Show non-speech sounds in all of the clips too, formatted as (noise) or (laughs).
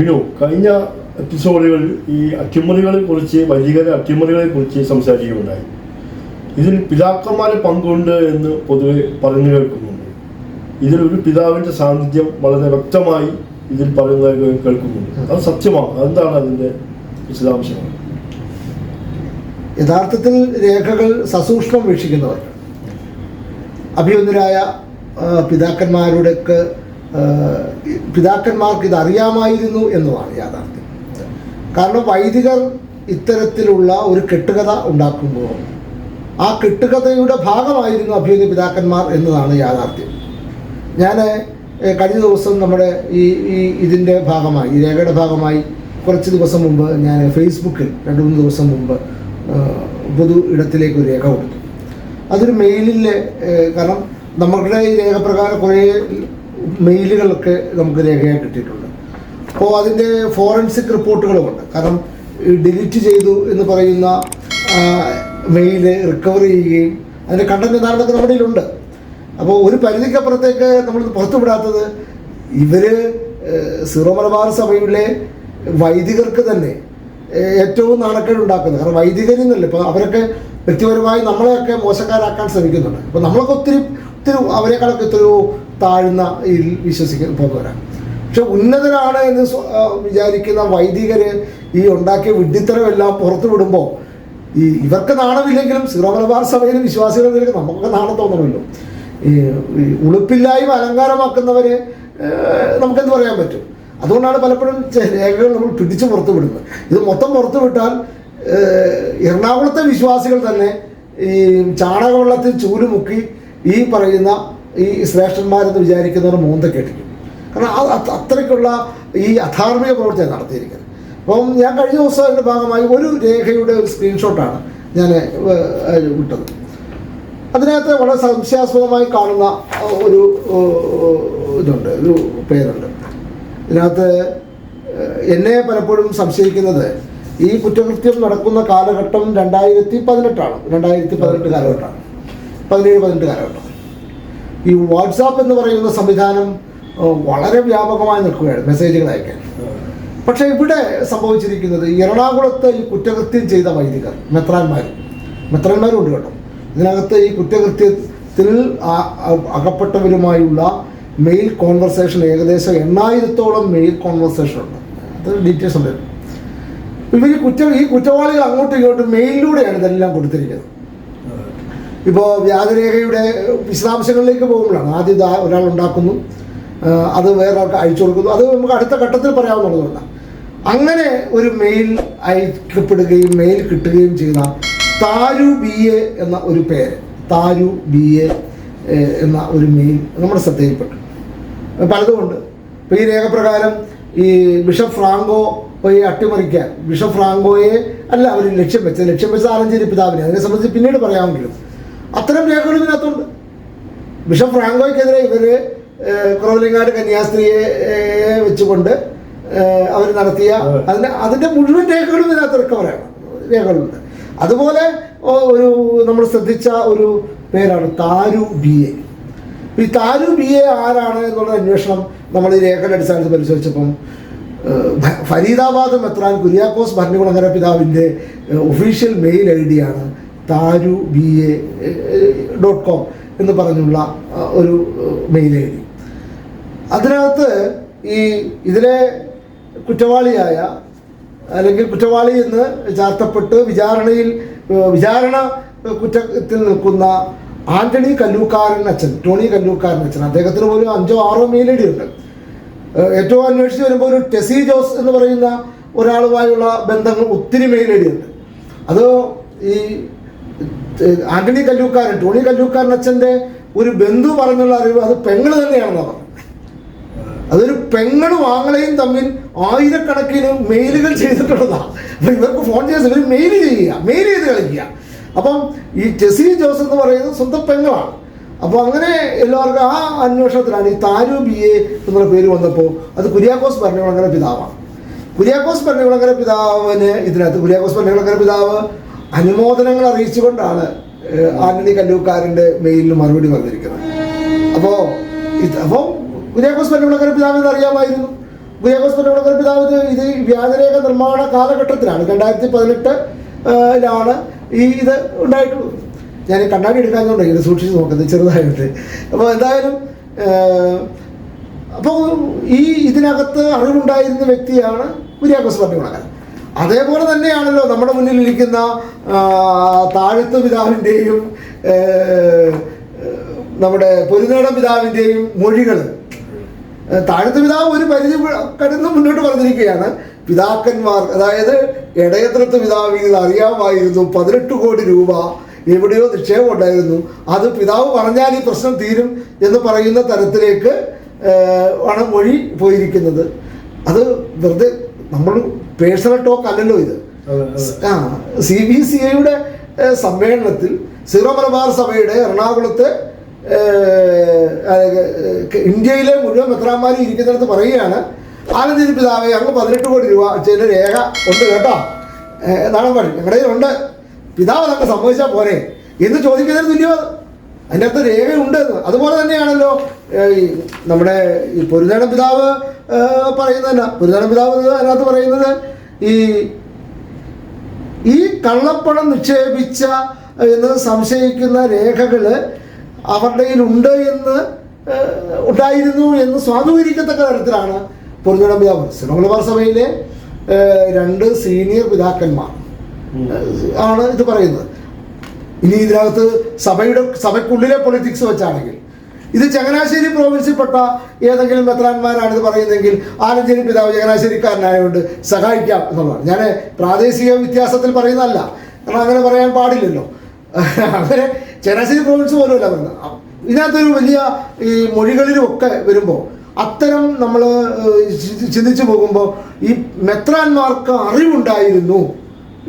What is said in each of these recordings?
ബിനു കഴിഞ്ഞ എപ്പിസോഡുകളിൽ ഈ അട്ടിമറികളെ കുറിച്ച് വൈദികര അട്ടിമറികളെ കുറിച്ച് സംസാരിക്കുകയുണ്ടായി. ഇതിൽ പിതാക്കന്മാരെ പങ്കുണ്ട് എന്ന് പൊതുവെ പറഞ്ഞു കേൾക്കുന്നുണ്ട്. ഇതിൽ ഒരു പിതാവിന്റെ സാന്നിധ്യം വളരെ വ്യക്തമായി ഇതിൽ പറയുന്നത് കേ- കേൾക്കുന്നുണ്ട്. അത് സത്യമാണ്. അതെന്താണ് അതിന്റെ വിശദാംശങ്ങൾ? യഥാർത്ഥത്തിൽ രേഖകൾ സസൂക്ഷ്മം വീക്ഷിക്കുന്നവർ. അഭിയുന്നരായ പിതാക്കന്മാരുടെ പിതാക്കന്മാർക്ക് ഇത് അറിയാമായിരുന്നു എന്നുമാണ് യാഥാർത്ഥ്യം. കാരണം വൈദികർ ഇത്തരത്തിലുള്ള ഒരു കെട്ടുകഥ ഉണ്ടാക്കുമ്പോൾ ആ കെട്ടുകഥയുടെ ഭാഗമായിരുന്നു അഭ്യുദയ പിതാക്കന്മാർ എന്നതാണ് യാഥാർത്ഥ്യം. ഞാൻ കഴിഞ്ഞ ദിവസം നമ്മുടെ ഈ ഈ ഇതിന്റെ ഭാഗമായി ഈ രേഖയുടെ ഭാഗമായി കുറച്ച് ദിവസം മുമ്പ് ഞാൻ ഫേസ്ബുക്കിൽ രണ്ട് മൂന്ന് ദിവസം മുമ്പ് പൊതു ഇടത്തിലേക്ക് ഒരു രേഖ കൊടുത്തു. അതൊരു മെയിലിൽ കാരണം നമ്മുടെ ഈ രേഖപ്രകാരം കുറേ മെയിലുകളൊക്കെ നമുക്ക് രേഖയായി കിട്ടിയിട്ടുണ്ട്. അപ്പോൾ അതിന്റെ ഫോറൻസിക് റിപ്പോർട്ടുകളുമുണ്ട്. കാരണം ഡിലീറ്റ് ചെയ്തു എന്ന് പറയുന്ന മെയിൽ റിക്കവർ ചെയ്യുകയും അതിന്റെ കണ്ടന്റ് എന്താണെന്നൊക്കെ നമ്മുടെ ഉണ്ട് അപ്പോൾ ഒരു പരിധിക്കപ്പുറത്തേക്ക് നമ്മൾ പുറത്തുവിടാത്തത് ഇവർ സീറോ മലബാർ സഭയിലെ വൈദികർക്ക് തന്നെ ഏറ്റവും നാണക്കേട് ഉണ്ടാക്കുന്നത് കാരണം വൈദികരിൽ നിന്നല്ല. ഇപ്പോൾ അവരൊക്കെ വ്യക്തിപരമായി നമ്മളെയൊക്കെ മോശക്കാരാക്കാൻ ശ്രമിക്കുന്നുണ്ട്. അപ്പോൾ നമ്മളൊക്കെ ഒത്തിരി ഒത്തിരി അവരെക്കാളൊക്കെ എത്രയോ താഴ്ന്ന ഇതിൽ വിശ്വസിക്കുന്ന പോകുന്നവരാണ് പക്ഷെ ഉന്നതരാണ് എന്ന് വിചാരിക്കുന്ന വൈദികര് ഈ ഉണ്ടാക്കിയ വിഡ്ഢിത്തരമെല്ലാം പുറത്തു വിടുമ്പോൾ ഈ ഇവർക്ക് നാണമില്ലെങ്കിലും സീറോ മലബാർ സഭയിൽ വിശ്വാസികളിലേക്ക് നമുക്കൊക്കെ നാണം തോന്നണമല്ലോ. ഈ ഉളുപ്പില്ലായ്മ അലങ്കാരമാക്കുന്നവരെ നമുക്കെന്ത് പറയാൻ പറ്റും? അതുകൊണ്ടാണ് പലപ്പോഴും രേഖകൾ നമ്മൾ പിടിച്ചു പുറത്തു വിടുന്നത്. ഇത് മൊത്തം പുറത്തു വിട്ടാൽ എറണാകുളത്തെ വിശ്വാസികൾ തന്നെ ഈ ചാണകവെള്ളത്തിൽ ചൂലുമുക്കി ഈ പറയുന്ന ഈ ശ്രേഷ്ഠന്മാരെന്ന് വിചാരിക്കുന്നവർ മോന്തക്കെട്ടിക്കും കാരണം അത് അത് അത്രയ്ക്കുള്ള ഈ അധാർമിക പ്രവർത്തിയാണ് നടത്തിയിരിക്കുന്നത്. അപ്പം ഞാൻ കഴിഞ്ഞ ദിവസം അതിന്റെ ഭാഗമായി ഒരു രേഖയുടെ ഒരു സ്ക്രീൻഷോട്ടാണ് ഞാൻ വിട്ടത്. അതിനകത്ത് വളരെ സംശയാസ്പദമായി കാണുന്ന ഒരു ഇതുണ്ട് ഒരു പേരുണ്ട്. ഇതിനകത്ത് എന്നെ പലപ്പോഴും സംശയിക്കുന്നത് ഈ കുറ്റകൃത്യം നടക്കുന്ന കാലഘട്ടം രണ്ടായിരത്തി പതിനെട്ടാണ്. രണ്ടായിരത്തി പതിനെട്ട് കാലഘട്ടമാണ്. പതിനേഴ് പതിനെട്ട് കാലഘട്ടം. ഈ വാട്സാപ്പ് എന്ന് പറയുന്ന സംവിധാനം വളരെ വ്യാപകമായി നിൽക്കുകയാണ് മെസ്സേജുകൾ അയക്കാൻ. പക്ഷെ ഇവിടെ സംഭവിച്ചിരിക്കുന്നത് എറണാകുളത്ത് ഈ കുറ്റകൃത്യം ചെയ്ത വൈദികർ മെത്രാന്മാർ മെത്രാന്മാരും ഉണ്ട് കേട്ടോ. ഇതിനകത്ത് ഈ കുറ്റകൃത്യത്തിൽ അകപ്പെട്ടവരുമായുള്ള മെയിൽ കോൺവെർസേഷൻ ഏകദേശം എണ്ണായിരത്തോളം മെയിൽ കോൺവെർസേഷൻ ഉണ്ട്. അത് ഡീറ്റെയിൽസ് ഉണ്ട്. ഇവർ കുറ്റ ഈ കുറ്റവാളികൾ അങ്ങോട്ടും ഇങ്ങോട്ടും മെയിലിലൂടെയാണ് ഇതെല്ലാം കൊടുത്തിരിക്കുന്നത്. ഇപ്പോൾ വ്യാജരേഖയുടെ വിശദാംശങ്ങളിലേക്ക് പോകുമ്പോഴാണ് ആദ്യം ഒരാൾ ഉണ്ടാക്കുന്നു. അത് വേറൊരാൾക്ക് അയച്ചു കൊടുക്കുന്നു. അത് നമുക്ക് അടുത്ത ഘട്ടത്തിൽ പറയാവുന്നതുകൊണ്ടാണ് അങ്ങനെ ഒരു മെയിൽ അയക്കപ്പെടുകയും മെയിൽ കിട്ടുകയും ചെയ്ത താരു ബി എ എന്ന ഒരു പേര് താരു ബി എ എന്ന ഒരു മെയിൽ നമ്മുടെ ശ്രദ്ധയിൽപ്പെട്ടു. പലതുകൊണ്ട് ഇപ്പോൾ ഈ രേഖപ്രകാരം ഈ ബിഷപ്പ് ഫ്രാങ്കോ പോയി അട്ടിമറിക്കാൻ ബിഷപ്പ് ഫ്രാങ്കോയെ അല്ല അവർ ലക്ഷ്യം വെച്ചത് ലക്ഷ്യം വെച്ച ആലഞ്ചേരി പിതാവിനെ അതിനെ സംബന്ധിച്ച് പിന്നീട് പറയാമെങ്കിലും അത്തരം രേഖകൾ ഇതിനകത്തുണ്ട്. ബിഷപ്പ് ഫ്രാങ്കോയ്ക്കെതിരെ ഇവർ കുറവലിങ്ങാട് കന്യാസ്ത്രീയെ വെച്ചുകൊണ്ട് അവർ നടത്തിയ അതിന്റെ അതിന്റെ മുഴുവൻ രേഖകളും ഇതിനകത്ത് റിക്കവറാണ്. രേഖകളുണ്ട്. അതുപോലെ ഒരു നമ്മൾ ശ്രദ്ധിച്ച ഒരു പേരാണ് താരു ബി എ. ഈ താരു ബി എ ആരാണ് എന്നുള്ള അന്വേഷണം നമ്മൾ ഈ രേഖയുടെ അടിസ്ഥാനത്തിൽ പരിശോധിച്ചപ്പം ഫരീദാബാദ് മെത്രാൻ കുര്യാക്കോസ് ഭരണകുളങ്ങര പിതാവിന്റെ ഒഫീഷ്യൽ മെയിൽ ഐ ഡിയാണ് താരു ബി എ ഡോട്ട് കോം എന്ന് പറഞ്ഞുള്ള ഒരു മെയിൽ ഐ ഡി അതിനകത്ത് ഈ ഇതിലെ കുറ്റവാളിയായ അല്ലെങ്കിൽ കുറ്റവാളി എന്ന് ചാർത്തപ്പെട്ട് വിചാരണയിൽ വിചാരണ കുറ്റത്തിൽ നിൽക്കുന്ന ആന്റണി കല്ലൂക്കാരൻ അച്ഛൻ ടോണി കല്ലൂക്കാരൻ അച്ഛൻ അദ്ദേഹത്തിന് ഒരു അഞ്ചോ ആറോ മെയിലടി ഉണ്ട് ഏറ്റവും അന്വേഷിച്ച് വരുമ്പോൾ ഒരു ടെസി ജോസ് എന്ന് പറയുന്ന ഒരാളുമായുള്ള ബന്ധങ്ങൾ ഒത്തിരി മെയിലടി ഉണ്ട് അത് ഈ ആന്റണി കല്ലൂക്കാരൻ ടോണി കല്ലൂക്കാരൻ അച്ഛന്റെ ഒരു ബന്ധു പറഞ്ഞുള്ള അറിവ് അത് പെങ്ങൾ തന്നെയാണെന്ന് പറഞ്ഞത് അതൊരു പെങ്ങളും ആങ്ങളെയും തമ്മിൽ ആയിരക്കണക്കിന് മെയിലുകൾ ചെയ്തിട്ടുള്ളതാണ് അപ്പം ഇവർക്ക് ഫോൺ ചെയ്ത് ഇവർ മെയിൽ ചെയ്യുക മെയിൽ ചെയ്ത് കളിക്കുക അപ്പം ഈ ടെസി ജോസ് എന്ന് പറയുന്നത് സ്വന്തം പെങ്ങളാണ് അപ്പോൾ അങ്ങനെ എല്ലാവർക്കും ആ അന്വേഷണത്തിലാണ് ഈ താരു ബി എ എന്നുള്ള പേര് വന്നപ്പോൾ അത് കുര്യാക്കോസ് ഭരണകുളങ്ങര പിതാവാണ് കുര്യാക്കോസ് ഭരണകുളങ്ങര പിതാവിന് ഇതിനകത്ത് കുര്യാക്കോസ് ഭരണകുളങ്ങര പിതാവ് അനുമോദനങ്ങൾ അറിയിച്ചുകൊണ്ടാണ് ആന്റണി കല്ലൂക്കാരന്റെ മെയിലിന് മറുപടി വന്നിരിക്കുന്നത്. അപ്പോൾ അപ്പോ അപ്പോൾ കുര്യാക്കോസ് പല്ലുവിളക്കര പിതാവിന് അറിയാമായിരുന്നു. കുര്യാക്കോസ് പൊന്നോളക്കർ പിതാവ് ഇത് വ്യാജരേഖ നിർമ്മാണ കാലഘട്ടത്തിലാണ് രണ്ടായിരത്തി പതിനെട്ട് ലാണ് ഈ ഇത് ഉണ്ടായിട്ടുള്ളത്. ഞാൻ കണ്ണാടി എടുക്കാഞ്ഞുകൊണ്ട് ഇത് സൂക്ഷിച്ച് നോക്കുന്നത് ചെറുതായിട്ട്. അപ്പോൾ എന്തായാലും അപ്പോൾ ഈ ഇതിനകത്ത് അറിവുണ്ടായിരുന്ന വ്യക്തിയാണ് കുര്യാക്കോസ് പന്നികുളങ്ങര അതേപോലെ തന്നെയാണല്ലോ നമ്മുടെ മുന്നിൽ ഇരിക്കുന്ന താഴത്ത് പിതാവിന്റെയും നമ്മുടെ പൊരുനേടം പിതാവിന്റെയും മൊഴികൾ താഴത്ത് പിതാവ് ഒരു പരിധി കടന്ന് മുന്നോട്ട് പറഞ്ഞിരിക്കുകയാണ്. പിതാക്കന്മാർ അതായത് ഇടയത്രത്ത് പിതാവ് ഇത് അറിയാമായിരുന്നു. പതിനെട്ട് കോടി രൂപ എവിടെയോ നിക്ഷേപം ഉണ്ടായിരുന്നു. അത് പിതാവ് പറഞ്ഞാൽ ഈ പ്രശ്നം തീരും എന്ന് പറയുന്ന തരത്തിലേക്ക് ആണ് മൊഴി പോയിരിക്കുന്നത്. അത് വെറുതെ നമ്മൾ പേഴ്സണൽ ടോക്ക് അല്ലല്ലോ ഇത്. ആ സി ബി സി ഐയുടെ സമ്മേളനത്തിൽ സീറോ മലബാർ സഭയുടെ എറണാകുളത്ത് ഇന്ത്യയിലെ മുഴുവൻ മെത്രാന്മാരും ഇരിക്കുന്നിടത്ത് പറയുകയാണ് ആനന്ദിരി പിതാവെ ഞങ്ങൾ പതിനെട്ട് കോടി രൂപ ചെയ്ത രേഖ ഉണ്ട് കേട്ടോ എന്താണ് പറയും ഞങ്ങളുടെ ഉണ്ട് പിതാവ് നമുക്ക് സംഭവിച്ചാൽ പോരെ എന്ന് ചോദിക്കുന്നതിന് തുല്യം. അതിന്റെ അകത്ത് രേഖയുണ്ട്. അതുപോലെ തന്നെയാണല്ലോ ഈ നമ്മുടെ ഈ പൊരുതേടം പിതാവ് പറയുന്നതല്ല. പൊരുതേടം പിതാവ് അതിനകത്ത് പറയുന്നത് ഈ ഈ കള്ളപ്പണം നിക്ഷേപിച്ച എന്ന് സംശയിക്കുന്ന രേഖകൾ അവരുടെ കയ്യിലുണ്ട് എന്ന് ഉണ്ടായിരുന്നു എന്ന് സ്വാധീനിക്കത്തക്ക തരത്തിലാണ് പൊരുന്നട പിതാവ്. സിറോമലബാർ സഭയിലെ രണ്ട് സീനിയർ പിതാക്കന്മാർ ആണ് ഇത് പറയുന്നത്. ഇനി ഇതിനകത്ത് സഭയുടെ സഭയ്ക്കുള്ളിലെ പൊളിറ്റിക്സ് വെച്ചാണെങ്കിൽ. ഇത് ചങ്ങനാശ്ശേരി പ്രോവിൻസിൽപ്പെട്ട ഏതെങ്കിലും മെത്രാന്മാരാണ് ഇത് പറയുന്നതെങ്കിൽ ആലഞ്ചേരി പിതാവ് ചങ്ങനാശ്ശേരിക്കാരനായതുകൊണ്ട് സഹായിക്കാം എന്നുള്ളതാണ്. ഞാൻ പ്രാദേശിക വ്യത്യാസത്തിൽ പറയുന്നതല്ല. കാരണം അങ്ങനെ പറയാൻ പാടില്ലല്ലോ. (laughs) അങ്ങനെ ചങ്ങനാശ്ശേരി പ്രോവിൻസ് പോലുമല്ല പറയുന്നത്. ഇതിനകത്തൊരു വലിയ ഈ മൊഴികളിലും ഒക്കെ വരുമ്പോൾ അത്തരം നമ്മൾ ചിന്തിച്ചു പോകുമ്പോൾ ഈ മെത്രാന്മാർക്ക് അറിവുണ്ടായിരുന്നു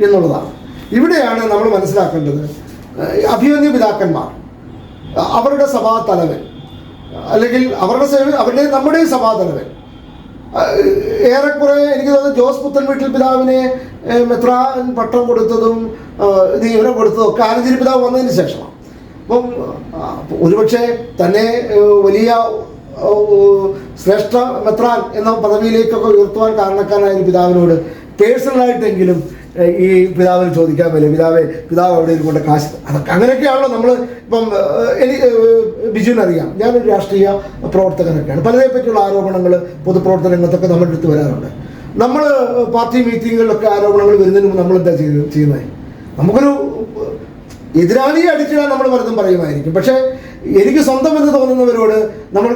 എന്നുള്ളതാണ്. ഇവിടെയാണ് നമ്മൾ മനസ്സിലാക്കേണ്ടത് അഭിമന്യ പിതാക്കന്മാർ അവരുടെ സഭാ തലവൻ അല്ലെങ്കിൽ അവരുടെ അവരുടെ നമ്മുടെ സഭാ തലവൻ ഏറെക്കുറെ എനിക്ക് തോന്നുന്നു ജോസ് പുത്തൻ വീട്ടിൽ പിതാവിനെ മെത്രാൻ പട്ടം കൊടുത്തതും നിയമനം കൊടുത്തതും ഒക്കെ ആനന്ദിരി പിതാവ് വന്നതിന് ശേഷമാണ്. അപ്പം ഒരുപക്ഷെ തന്നെ വലിയ ശ്രേഷ്ഠ മെത്രാൻ എന്ന പദവിയിലേക്കൊക്കെ ഉയർത്തുവാൻ കാരണക്കാരനായ പിതാവിനോട് പേഴ്സണലായിട്ടെങ്കിലും ഈ പിതാവിന് ചോദിക്കാൻ പറ്റില്ല പിതാവെ പിതാവ് അവിടെ ഇരുന്നുകൊണ്ട് കാശ് അതൊക്കെ അങ്ങനെയൊക്കെയാണല്ലോ നമ്മൾ ഇപ്പം എനിക്ക് ബിജുവിനറിയാം ഞാനൊരു രാഷ്ട്രീയ പ്രവർത്തകനൊക്കെയാണ്. പലരെ പറ്റിയുള്ള ആരോപണങ്ങൾ പൊതുപ്രവർത്തന രംഗത്തൊക്കെ നമ്മുടെ അടുത്ത് വരാറുണ്ട് നമ്മൾ പാർട്ടി മീറ്റിങ്ങുകളിലൊക്കെ ആരോപണങ്ങൾ വരുന്നതിന് മുമ്പ് നമ്മളെന്താ ചെയ്യുന്നത് നമുക്കൊരു എതിരാളിയെ അടിച്ചിടാൻ നമ്മൾ പലതും പറയുമായിരിക്കും. പക്ഷേ എനിക്ക് സ്വന്തം എന്ന് തോന്നുന്നവരോട് നമ്മൾ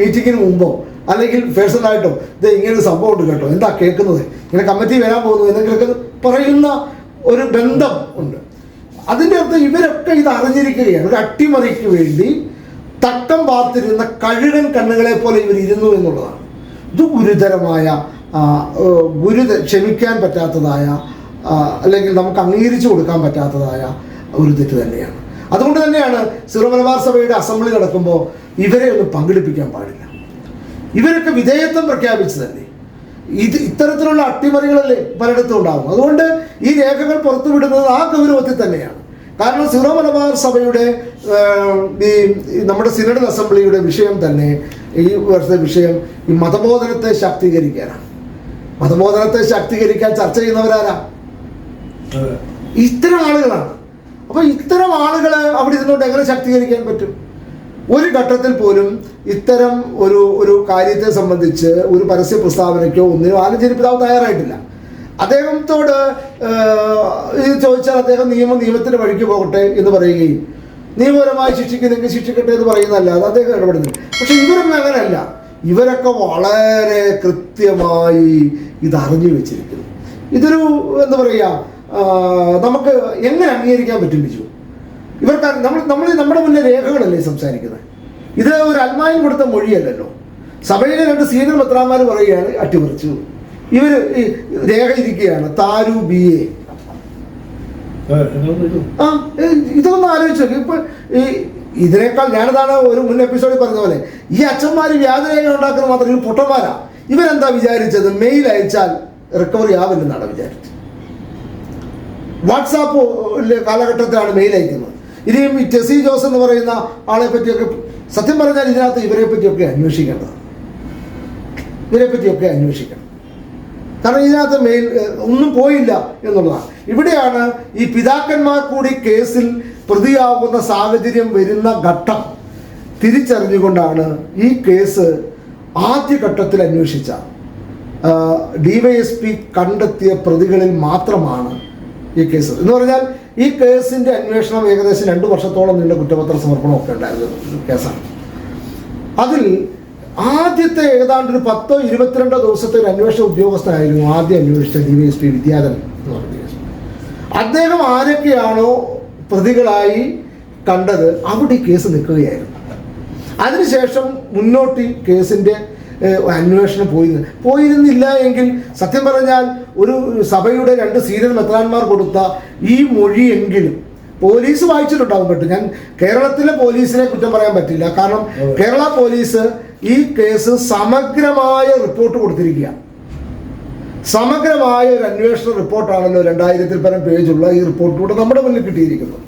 മീറ്റിങ്ങിന് മുമ്പോ അല്ലെങ്കിൽ പേഴ്സണലായിട്ടോ ഇത് ഇങ്ങനെ ഒരു സംഭവം ഉണ്ട് കേട്ടോ. എന്താ കേൾക്കുന്നത്? ഇങ്ങനെ കമ്മിറ്റി വരാൻ പോകുന്നു എന്നൊക്കെ പറയുന്ന ഒരു ബന്ധം ഉണ്ട്. അതിന്റെ അർത്ഥം ഇവരൊക്കെ ഇത് അറിഞ്ഞിരിക്കുകയാണ്. ഒരു അട്ടിമറിക്ക് വേണ്ടി തട്ടം പാർത്തിരുന്ന കഴുകൻ കണ്ണുകളെ പോലെ ഇവർ ഇരുന്നു എന്നുള്ളതാണ്. ഇത് ഗുരുതരമായ ഗുരുത ക്ഷമിക്കാൻ പറ്റാത്തതായ അല്ലെങ്കിൽ നമുക്ക് അംഗീകരിച്ചു കൊടുക്കാൻ പറ്റാത്തതായ ഒരു തെറ്റ് തന്നെയാണ്. അതുകൊണ്ട് തന്നെയാണ് സിറോ മലബാർ സഭയുടെ അസംബ്ലി നടക്കുമ്പോൾ ഇവരെ ഒന്ന് പങ്കെടുപ്പിക്കാൻ പാടില്ല. ഇവരൊക്കെ വിധേയത്വം പ്രഖ്യാപിച്ചതല്ലേ? ഇത് ഇത്തരത്തിലുള്ള അട്ടിമറികളല്ലേ പലയിടത്തും ഉണ്ടാകും അതുകൊണ്ട് ഈ രേഖകൾ പുറത്തുവിടുന്നത് ആ ഗൗരവത്തിൽ തന്നെയാണ്. കാരണം സിറോ മലബാർ സഭയുടെ ഈ നമ്മുടെ സിനഡൽ അസംബ്ലിയുടെ വിഷയം തന്നെ ഈ വർഷത്തെ വിഷയം ഈ മതബോധനത്തെ ശാക്തീകരിക്കാനാണ്. മതബോധനത്തെ ശാക്തീകരിക്കാൻ ചർച്ച ചെയ്യുന്നവരാരാ. ഇത്തരം ആളുകളാണ്. അപ്പൊ ഇത്തരം ആളുകളെ അവിടെ ഇരുന്നുകൊണ്ട് എങ്ങനെ ശാക്തീകരിക്കാൻ പറ്റും? ഒരു ഘട്ടത്തിൽ പോലും ഇത്തരം ഒരു ഒരു കാര്യത്തെ സംബന്ധിച്ച് ഒരു പരസ്യ പ്രസ്താവനയ്ക്കോ ഒന്നിനോ ആലഞ്ചേരി പിതാവ് തയ്യാറായിട്ടില്ല. അദ്ദേഹത്തോട് ഇത് ചോദിച്ചാൽ അദ്ദേഹം നിയമം നിയമത്തിന്റെ വഴിക്ക് പോകട്ടെ എന്ന് പറയുകയും നിയമപരമായി ശിക്ഷിക്കുന്നെങ്കിൽ ശിക്ഷിക്കട്ടെ എന്ന് പറയുന്നതല്ലാതെ അദ്ദേഹം ഇടപെടുന്നില്ല. പക്ഷെ ഇവരൊന്നും അങ്ങനെയല്ല. ഇവരൊക്കെ വളരെ കൃത്യമായി ഇത് അറിഞ്ഞു വെച്ചിരിക്കുന്നു. ഇതൊരു എന്താ പറയുക നമുക്ക് എങ്ങനെ അംഗീകരിക്കാൻ പറ്റും ബിജു? ഇവർക്ക് നമ്മൾ നമ്മൾ നമ്മുടെ മുന്നിൽ രേഖകളല്ലേ സംസാരിക്കുന്നത്. ഇത് ഒരു അൽമായം കൊടുത്ത മൊഴിയല്ലല്ലോ. സഭയിലെ രണ്ട് സീനിയർ പത്രാമാർ പറയുകയാണ് അട്ടിമറിച്ചു. ഇവർ രേഖ ഇരിക്കുകയാണ് താരു ബി എ. ആ ഇതൊന്നും ആലോചിച്ച് ഇപ്പൊ ഈ ഇതിനേക്കാൾ ഞാനതാണ് ഒരു മുൻ എപ്പിസോഡിൽ പറഞ്ഞ പോലെ ഈ അച്ഛന്മാർ വ്യാജരേഖ ഉണ്ടാക്കുന്ന മാത്രം ഇവർ പൊട്ടന്മാരാ. ഇവരെന്താ വിചാരിച്ചത്? മെയിൽ അയച്ചാൽ റിക്കവറി ആവില്ലെന്നാണ് വിചാരിച്ചത്. വാട്സാപ്പ് കാലഘട്ടത്തിലാണ് മെയിൽ അയക്കുന്നത്. ഇനിയും ഈ ടെസി ജോസ് എന്ന് പറയുന്ന ആളെ പറ്റിയൊക്കെ സത്യം പറഞ്ഞാൽ ഇതിനകത്ത് ഇവരെ പറ്റിയൊക്കെ അന്വേഷിക്കേണ്ടതാണ്. പറ്റിയൊക്കെ അന്വേഷിക്കണം. കാരണം ഇതിനകത്ത് മെയിൽ ഒന്നും പോയില്ല എന്നുള്ളതാണ്. ഇവിടെയാണ് ഈ പിതാക്കന്മാർ കൂടി കേസിൽ പ്രതിയാവുന്ന സാഹചര്യം വരുന്ന ഘട്ടം. തിരിച്ചറിഞ്ഞുകൊണ്ടാണ് ഈ കേസ് ആദ്യഘട്ടത്തിൽ അന്വേഷിച്ച ഡിവൈഎസ്പി കണ്ടെത്തിയ പ്രതികളിൽ മാത്രമാണ് ഈ കേസ്. എന്ന് പറഞ്ഞാൽ ഈ കേസിന്റെ അന്വേഷണം ഏകദേശം രണ്ട് വർഷത്തോളം നീണ്ട കുറ്റപത്ര സമർപ്പണമൊക്കെ ഉണ്ടായിരുന്നു കേസാണ്. അതിൽ ആദ്യത്തെ ഏതാണ്ട് ഒരു പത്തോ ഇരുപത്തിരണ്ടോ ദിവസത്തെ ഒരു അന്വേഷണ ഉദ്യോഗസ്ഥനായിരുന്നു ആദ്യം അന്വേഷിച്ച D Y S P Vidyadharan എന്ന് പറഞ്ഞ അദ്ദേഹം ആരൊക്കെയാണോ പ്രതികളായി കണ്ടത് അവിടെ കേസ് നിൽക്കുകയായിരുന്നു. അതിനുശേഷം മുന്നോട്ട് കേസിന്റെ അന്വേഷണം പോയിരുന്നു പോയിരുന്നില്ല എങ്കിൽ സത്യം പറഞ്ഞാൽ ഒരു സഭയുടെ രണ്ട് സീനിയർ മെത്രാന്മാർ കൊടുത്ത ഈ മൊഴിയെങ്കിലും പോലീസ് വായിച്ചിട്ടുണ്ടാവും പറ്റും ഞാൻ കേരളത്തിലെ പോലീസിനെ കുറ്റം പറയാൻ പറ്റില്ല. കാരണം കേരള പോലീസ് ഈ കേസ് സമഗ്രമായ റിപ്പോർട്ട് കൊടുത്തിരിക്കുക. സമഗ്രമായ ഒരു അന്വേഷണ റിപ്പോർട്ടാണല്ലോ രണ്ടായിരത്തിൽ പരം പേജുള്ള ഈ റിപ്പോർട്ടിലൂടെ നമ്മുടെ മുന്നിൽ കിട്ടിയിരിക്കുന്നത്.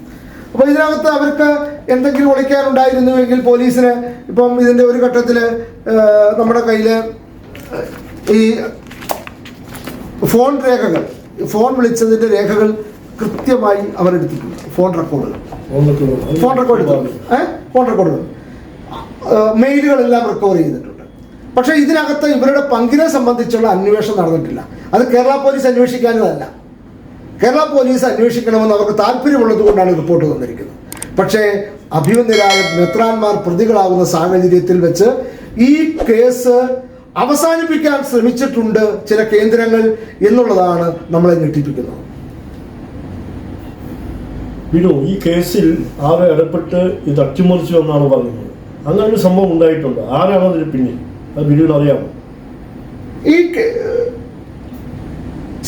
അപ്പോൾ ഇതിനകത്ത് അവർക്ക് എന്തെങ്കിലും ഒളിക്കാനുണ്ടായിരുന്നുവെങ്കിൽ പോലീസിന് ഇപ്പം ഇതിന്റെ ഒരു ഘട്ടത്തിൽ നമ്മുടെ കയ്യിൽ ഈ ഫോൺ രേഖകൾ ഫോൺ വിളിച്ചതിന്റെ രേഖകൾ കൃത്യമായി അവർ എടുത്തിട്ടുണ്ട്. ഫോൺ റെക്കോർഡുകൾ ഫോൺ റെക്കോർഡ് ഏഹ് ഫോൺ റെക്കോർഡുകൾ മെയിലുകളെല്ലാം റിക്കവർ ചെയ്തിട്ടുണ്ട്. പക്ഷേ ഇതിനകത്ത് ഇവരുടെ പങ്കിനെ സംബന്ധിച്ചുള്ള അന്വേഷണം നടന്നിട്ടില്ല. അത് കേരള പോലീസ് അന്വേഷിക്കാനതല്ല കേരള പോലീസ് അന്വേഷിക്കണമെന്ന് അവർക്ക് താല്പര്യമുള്ളത് കൊണ്ടാണ് റിപ്പോർട്ട് തന്നിരിക്കുന്നത് പക്ഷേ അഭിമന്യരായ മെത്രാന്മാർ പ്രതികളാകുന്ന സാഹചര്യത്തിൽ വെച്ച് ഈ കേസ് അവസാനിപ്പിക്കാൻ ശ്രമിച്ചിട്ടുണ്ട് ചില കേന്ദ്രങ്ങൾ എന്നുള്ളതാണ് നമ്മളെ ഞെട്ടിപ്പിക്കുന്നത്. വിനു ഈ കേസിൽ ആരെ ഇടപെട്ട് ഇത് അട്ടിമറിച്ചു എന്നാണ് പറയുന്നത് അങ്ങനെ ഒരു സംഭവം ഉണ്ടായിട്ടുണ്ട്. ആരാണ് അതിന് പിന്നിൽ? അത് വിനുവിനറിയാമോ ഈ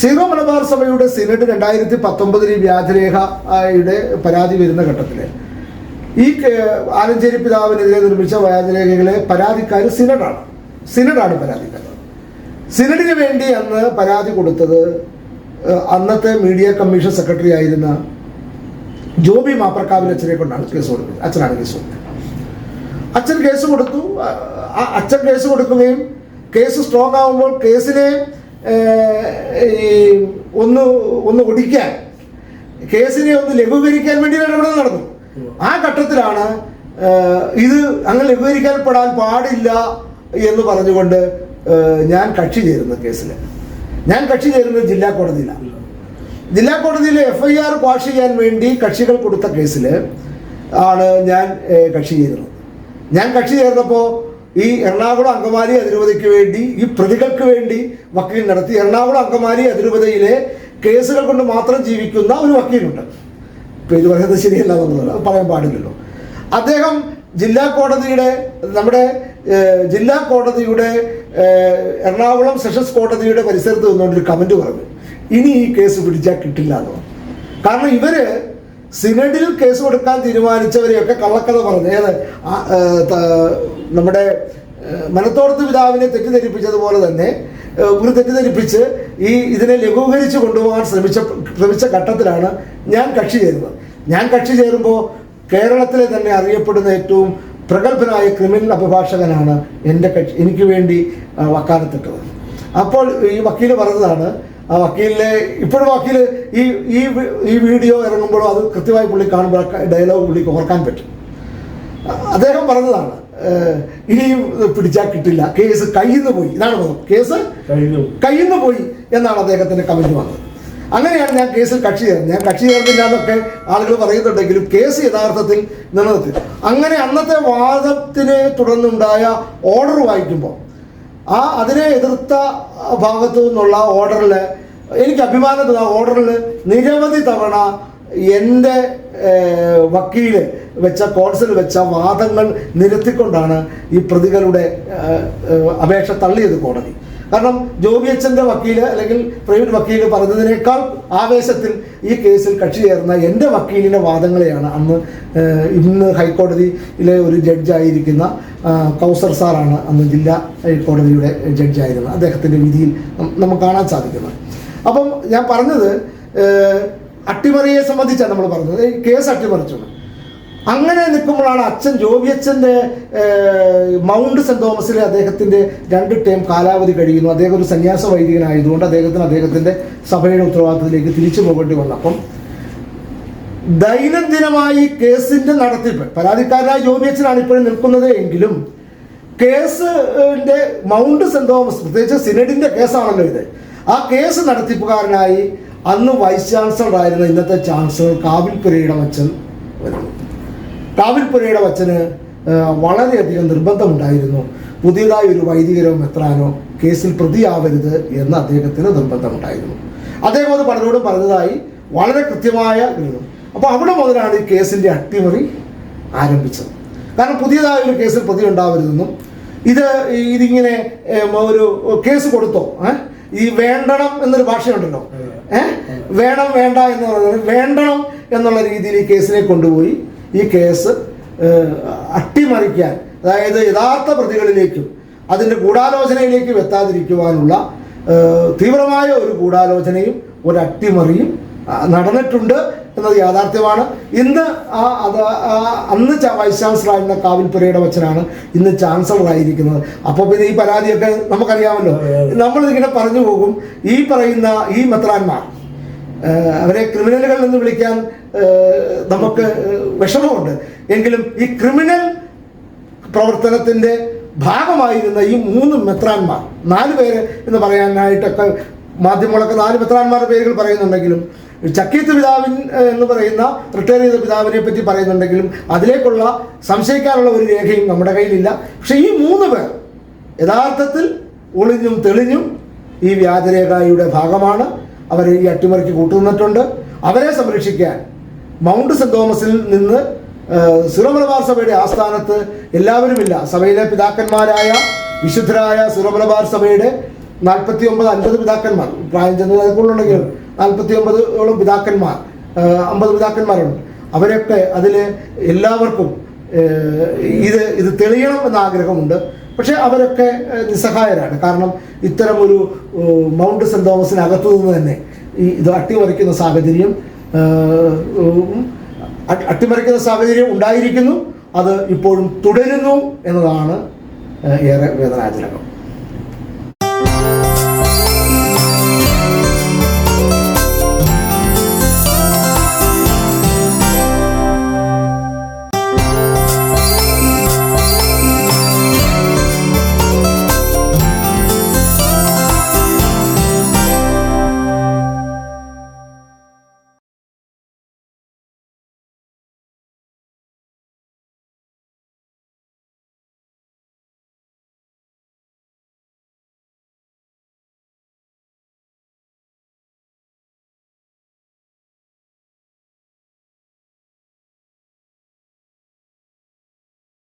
സീറോ മലബാർ സഭയുടെ സിനഡ് രണ്ടായിരത്തി പത്തൊമ്പതിൽ ഈ വ്യാജരേഖയുടെ പരാതി വരുന്ന ഘട്ടത്തിൽ ഈ ആലഞ്ചേരി പിതാവിനെതിരെ നിർമ്മിച്ച വ്യാജരേഖകളെ പരാതിക്കാർ സിനഡാണ്. സിനഡാണ് പരാതിക്കാർ സിനഡിന് വേണ്ടി അന്ന് പരാതി കൊടുത്തത് അന്നത്തെ മീഡിയ കമ്മീഷൻ സെക്രട്ടറി ആയിരുന്ന ജോബി മാപ്രക്കാവിൽ അച്ഛനെ കൊണ്ടാണ് കേസ് കൊടുക്കുന്നത് അച്ഛനാണ് കേസ് കൊടുക്കുന്നത് അച്ഛൻ കേസ് കൊടുത്തു. അച്ഛൻ കേസ് കൊടുക്കുകയും കേസ് സ്ട്രോങ് ആകുമ്പോൾ കേസിനെ ഒന്ന് ഒന്ന് ഒടിക്കാൻ. കേസിനെ ഒന്ന് ലഘൂകരിക്കാൻ വേണ്ടി ഇടപെടൽ നടന്നു. ആ ഘട്ടത്തിലാണ് ഇത് അങ്ങനെ ലഘൂകരിക്കപ്പെടാൻ പാടില്ല എന്ന് പറഞ്ഞുകൊണ്ട് ഞാൻ കക്ഷി ചേരുന്ന കേസിൽ ഞാൻ കക്ഷി ചേരുന്നത് ജില്ലാ കോടതിയിലാണ്. ജില്ലാ കോടതിയിലെ എഫ് ഐ ആർ ചെയ്യാൻ വേണ്ടി കക്ഷികൾ കൊടുത്ത കേസിൽ ആണ് ഞാൻ കക്ഷി ചേരുന്നത്. ഞാൻ കക്ഷി ചേർന്നപ്പോൾ ഈ എറണാകുളം അങ്കമാലി അതിരൂപതയ്ക്ക് വേണ്ടി ഈ പ്രതികൾക്ക് വേണ്ടി വക്കീൽ നടത്തി. എറണാകുളം അങ്കമാലി അതിരൂപതയിലെ കേസുകൾ കൊണ്ട് മാത്രം ജീവിക്കുന്ന ഒരു വക്കീലുണ്ട്. പേര് പറയുന്നത് ശരിയല്ല എന്നുള്ളത് പറയാൻ പാടില്ലല്ലോ. അദ്ദേഹം ജില്ലാ കോടതിയുടെ നമ്മുടെ ജില്ലാ കോടതിയുടെ എറണാകുളം സെഷൻസ് കോടതിയുടെ പരിസരത്ത് നിന്നുകൊണ്ട് ഒരു കമന്റ് പറഞ്ഞു. ഇനി ഈ കേസ് പിടിച്ചാൽ കിട്ടില്ല എന്ന് കാരണം ഇവർ സിനഡിൽ കേസ് കൊടുക്കാൻ തീരുമാനിച്ചവരെയൊക്കെ കള്ളക്കഥ പറഞ്ഞു. ഏത്? നമ്മുടെ മനത്തോടത്ത് പിതാവിനെ തെറ്റിദ്ധരിപ്പിച്ചതുപോലെ തന്നെ ഒരു തെറ്റിദ്ധരിപ്പിച്ച് ഈ ഇതിനെ ലഘൂകരിച്ച് കൊണ്ടുപോകാൻ ശ്രമിച്ച ശ്രമിച്ച ഘട്ടത്തിലാണ് ഞാൻ കക്ഷി ചേരുന്നത്. ഞാൻ കക്ഷി ചേരുമ്പോൾ കേരളത്തിലെ തന്നെ അറിയപ്പെടുന്ന ഏറ്റവും പ്രഗത്ഭനായ ക്രിമിനൽ അഭിഭാഷകനാണ് എന്റെ കക്ഷി എനിക്ക് വേണ്ടി വക്കാലത്തിട്ടത് അപ്പോൾ ഈ വക്കീൽ പറഞ്ഞതാണ് ആ വക്കീലിനെ ഇപ്പോഴും വക്കീൽ ഈ ഈ ഈ വീഡിയോ ഇറങ്ങുമ്പോഴും അത് കൃത്യമായി പുള്ളി കാണുമ്പോൾ ഡയലോഗ് പുള്ളിക്ക് ഓർക്കാൻ പറ്റും. അദ്ദേഹം പറഞ്ഞതാണ് ഇനിയും പിടിച്ചാൽ കിട്ടില്ല. കേസ് കയ്യിൽ നിന്ന് പോയി. ഇതാണ് പറഞ്ഞത് കേസ് കയ്യിൽ നിന്ന് പോയി എന്നാണ് അദ്ദേഹത്തിന്റെ കമന്റ് വന്നത്. അങ്ങനെയാണ് ഞാൻ കേസിൽ കക്ഷി ചേർന്നത്. ഞാൻ കക്ഷി ചേർന്നില്ല എന്നൊക്കെ ആളുകൾ പറയുന്നുണ്ടെങ്കിലും കേസ് യഥാർത്ഥത്തിൽ നിലനിർത്തി. അങ്ങനെ അന്നത്തെ വാദത്തിനെ തുടർന്നുണ്ടായ ഓർഡർ വായിക്കുമ്പോൾ ആ അതിനെ എതിർത്ത ഭാഗത്തു നിന്നുള്ള ഓർഡറിൽ എനിക്ക് അഭിമാനം ഓർഡറിൽ നിരവധി തവണ എന്റെ വക്കീൽ വെച്ച കോൺസിൽ വെച്ച വാദങ്ങൾ നിരത്തിക്കൊണ്ടാണ് ഈ പ്രതികളുടെ അപേക്ഷ തള്ളിയത് കോടതി. കാരണം ജോബി അച്ഛന്റെ വക്കീൽ അല്ലെങ്കിൽ പ്രൈവറ്റ് വക്കീൽ പറഞ്ഞതിനേക്കാൾ ആവേശത്തിൽ ഈ കേസിൽ കക്ഷി ചേർന്ന എന്റെ വക്കീലിന്റെ വാദങ്ങളെയാണ് അന്ന് ഇന്ന് ഹൈക്കോടതിയിലെ ഒരു ജഡ്ജായിരിക്കുന്ന കൗസർ സാറാണ് അന്ന് ജില്ലാ ഹൈക്കോടതിയുടെ ജഡ്ജായിരുന്നത്. അദ്ദേഹത്തിന്റെ വിധിയിൽ നമുക്ക് കാണാൻ സാധിക്കുന്നത് അപ്പം ഞാൻ പറഞ്ഞത് അട്ടിമറിയെ സംബന്ധിച്ചാണ് നമ്മൾ പറഞ്ഞത്. കേസ് അട്ടിമറിച്ചു. അങ്ങനെ നിൽക്കുമ്പോഴാണ് അച്ഛൻ ജോബി അച്ഛന്റെ മൗണ്ട് സെന്റ് തോമസിലെ അദ്ദേഹത്തിന്റെ രണ്ട് ടേം കാലാവധി കഴിയുന്നു. അദ്ദേഹം ഒരു സന്യാസ വൈദികനായതുകൊണ്ട് അദ്ദേഹത്തിന് അദ്ദേഹത്തിന്റെ സഭയുടെ ഉത്തരവാദിത്തത്തിലേക്ക് തിരിച്ചു പോകേണ്ടി വന്നപ്പം ദൈനംദിനമായി കേസിന്റെ നടത്തിപ്പ് പരാതിക്കാരനായ ജോബി അച്ഛനാണ് ഇപ്പോഴും നിൽക്കുന്നത് എങ്കിലും കേസിന്റെ മൗണ്ട് സെന്റ് തോമസ് പ്രത്യേകിച്ച് സിനഡിന്റെ കേസാണല്ലോ ഇത്. ആ കേസ് നടത്തിപ്പുകാരനായി അന്ന് വൈസ് ചാൻസലർ ആയിരുന്ന ഇന്നത്തെ ചാൻസലർ കാവിൽ പുരയുടെ അച്ഛൻ വരുന്നു. കാവിൽ പുരയുടെ അച്ഛന് വളരെയധികം നിർബന്ധമുണ്ടായിരുന്നു. പുതിയതായി ഒരു വൈദികരോ മെത്രാനോ കേസിൽ പ്രതിയാവരുത് എന്ന് അദ്ദേഹത്തിന് നിർബന്ധമുണ്ടായിരുന്നു. അദ്ദേഹം അത് പലരോടും പറഞ്ഞതായി വളരെ കൃത്യമായ അപ്പോൾ അവിടെ മുതലാണ് ഈ കേസിന്റെ അട്ടിമറി ആരംഭിച്ചത്. കാരണം പുതിയതായ ഒരു കേസിൽ പ്രതി ഉണ്ടാവരുതെന്നും ഇത് ഇതിങ്ങനെ ഒരു കേസ് കൊടുത്തോ ഏ? ഈ വേണ്ടണം എന്നൊരു ഭാഷയുണ്ടല്ലോ. ഏ? വേണം വേണ്ട എന്ന് പറയുന്നത് വേണ്ടണം എന്നുള്ള രീതിയിൽ ഈ കേസിനെ കൊണ്ടുപോയി ഈ കേസ് അട്ടിമറിക്കാൻ അതായത് യഥാർത്ഥ പ്രതികളിലേക്കും അതിന്റെ ഗൂഢാലോചനയിലേക്കും എത്താതിരിക്കുവാനുള്ള തീവ്രമായ ഒരു ഗൂഢാലോചനയും ഒരു അട്ടിമറിയും നടന്നിട്ടുണ്ട് എന്നത് യാഥാർത്ഥ്യമാണ്. ഇന്ന് ആ അത് അന്ന് വൈസ് ചാൻസലർ ആയിരുന്ന കാവിൽപുരയുടെ വച്ചനാണ് ഇന്ന് ചാൻസലർ ആയിരിക്കുന്നത് അപ്പോൾ പിന്നെ ഈ പരാതിയൊക്കെ നമുക്കറിയാമല്ലോ. നമ്മളിങ്ങനെ പറഞ്ഞു പോകും. ഈ പറയുന്ന ഈ മെത്രാന്മാർ അവരെ ക്രിമിനലുകൾ എന്ന് വിളിക്കാൻ നമുക്ക് വിഷമമുണ്ട്. എങ്കിലും ഈ ക്രിമിനൽ പ്രവർത്തനത്തിന്റെ ഭാഗമായിരുന്ന ഈ മൂന്ന് മെത്രാന്മാർ നാല് പേര് എന്ന് പറയാനായിട്ടൊക്കെ മാധ്യമങ്ങളൊക്കെ നാല് മെത്രാന്മാരുടെ പേരുകൾ പറയുന്നുണ്ടെങ്കിലും ചക്കീത്ത് പിതാവിൻ എന്ന് പറയുന്ന റിട്ടയർ ചെയ്ത പിതാവിനെ പറ്റി പറയുന്നുണ്ടെങ്കിലും അതിലേക്കുള്ള സംശയിക്കാനുള്ള ഒരു രേഖയും നമ്മുടെ കയ്യിലില്ല. പക്ഷേ ഈ മൂന്ന് പേർ യഥാർത്ഥത്തിൽ ഒളിഞ്ഞും തെളിഞ്ഞും ഈ വ്യാജരേഖയുടെ ഭാഗമാണ്. അവർ ഈ അട്ടിമറിക്ക് കൂട്ടുനിന്നിട്ടുണ്ട്. അവരെ സംരക്ഷിക്കാൻ മൗണ്ട് സെന്റ് തോമസിൽ നിന്ന് സുറമലബാർ സിറോ മലബാർ സഭയുടെ ആസ്ഥാനത്ത് എല്ലാവരുമില്ല. സഭയിലെ പിതാക്കന്മാരായ വിശുദ്ധരായ സുറമലബാർ മലബാർ സഭയുടെ നാൽപ്പത്തി ഒമ്പത് അൻപത് പിതാക്കന്മാർ. പ്രായം ചെന്നതുണ്ടെങ്കിലും നാൽപ്പത്തി ഒമ്പതോളം പിതാക്കന്മാർ അമ്പത് പിതാക്കന്മാരുണ്ട്. അവരൊക്കെ അതിൽ എല്ലാവർക്കും ഇത് ഇത് തെളിയണം എന്ന ആഗ്രഹമുണ്ട്. പക്ഷേ അവരൊക്കെ നിസ്സഹായരാണ്. കാരണം ഇത്തരം ഒരു മൗണ്ട് സെന്റ് തോമസിനകത്തു നിന്ന് തന്നെ ഈ ഇത് അട്ടിമറിക്കുന്ന സാഹചര്യം അട്ടിമറിക്കുന്ന സാഹചര്യം ഉണ്ടായിരിക്കുന്നു. അത് ഇപ്പോഴും തുടരുന്നു എന്നതാണ് ഏറെ വേദനാജനകം.